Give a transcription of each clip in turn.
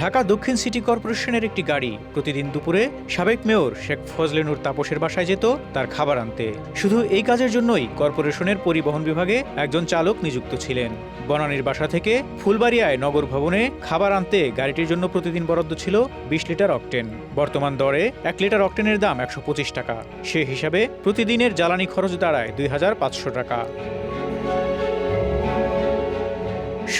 ঢাকা দক্ষিণ সিটি কর্পোরেশনের একটি গাড়ি। প্রতিদিন দুপুরে সাবেক মেয়র শেখ ফজলেনুর তাপসের বাসায় যেত তার খাবার আনতে। শুধু এই কাজের জন্যই কর্পোরেশনের পরিবহন বিভাগে একজন চালক নিযুক্ত ছিলেন। বনানীর বাসা থেকে ফুলবাড়িয়ায় নগর ভবনে খাবার আনতে গাড়িটির জন্য প্রতিদিন বরাদ্দ ছিল বিশ লিটার অকটেন। বর্তমান দরে এক লিটার অকটেনের দাম একশো পঁচিশ টাকা। সে হিসাবে প্রতিদিনের জ্বালানি খরচ দাঁড়ায় দুই হাজার পাঁচশো টাকা।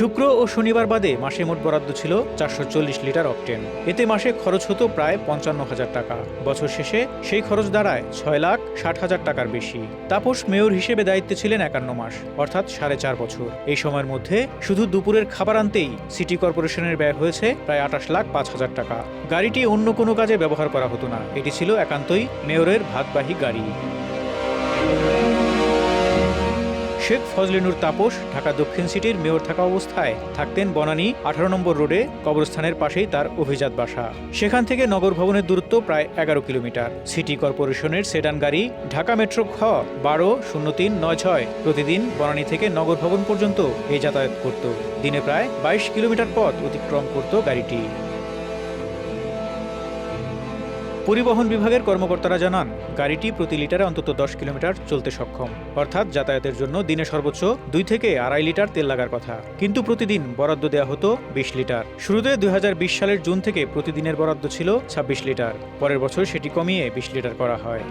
শুক্র ও শনিবার বাদে মাসে মোট বরাদ্দ ছিল চারশো চল্লিশ লিটার অকটেন। এতে মাসে খরচ হতো প্রায় পঞ্চান্ন হাজার টাকা। বছর শেষে সেই খরচ দাঁড়ায় ছয় লাখ ষাট হাজার টাকার বেশি। তাপস মেয়র হিসেবে দায়িত্বে ছিলেন একান্ন মাস, অর্থাৎ সাড়ে চার বছর। এই সময়ের মধ্যে শুধু দুপুরের খাবার আনতেই সিটি কর্পোরেশনের ব্যয় হয়েছে প্রায় আঠাশ লাখ পাঁচ হাজার টাকা। গাড়িটি অন্য কোনো কাজে ব্যবহার করা হতো না। এটি ছিল একান্তই মেয়রের ভাতবাহী গাড়ি। শেখ ফজলিনুর তাপস, ঢাকা দক্ষিণ সিটির মেয়র থাকা অবস্থায় থাকতেন বনানী, আঠারো নম্বর রোডে, কবরস্থানের পাশেই তার অভিজাত বাসা। সেখান থেকে নগর ভবনের দূরত্ব প্রায় এগারো কিলোমিটার। সিটি কর্পোরেশনের সেডান গাড়ি, ঢাকা মেট্রো খ, বারো, শূন্য তিন, নয় ছয়, প্রতিদিন বনানী থেকে নগর ভবন পর্যন্ত এই যাতায়াত করত। দিনে প্রায় বাইশ কিলোমিটার পথ অতিক্রম করত গাড়িটি। পরিবহন বিভাগের কর্মকর্তারা জানান, গাড়িটি প্রতি লিটারে অন্তত দশ কিলোমিটার চলতে সক্ষম। অর্থাৎ যাতায়াতের জন্য দিনে সর্বোচ্চ দুই থেকে আড়াই লিটার তেল লাগার কথা। কিন্তু প্রতিদিন বরাদ্দ দেওয়া হতো বিশ লিটার। শুরুতে দুই হাজার বিশ সালের জুন থেকে প্রতিদিনের বরাদ্দ ছিল ছাব্বিশ লিটার। পরের বছর সেটি কমিয়ে বিশ লিটার করা হয়।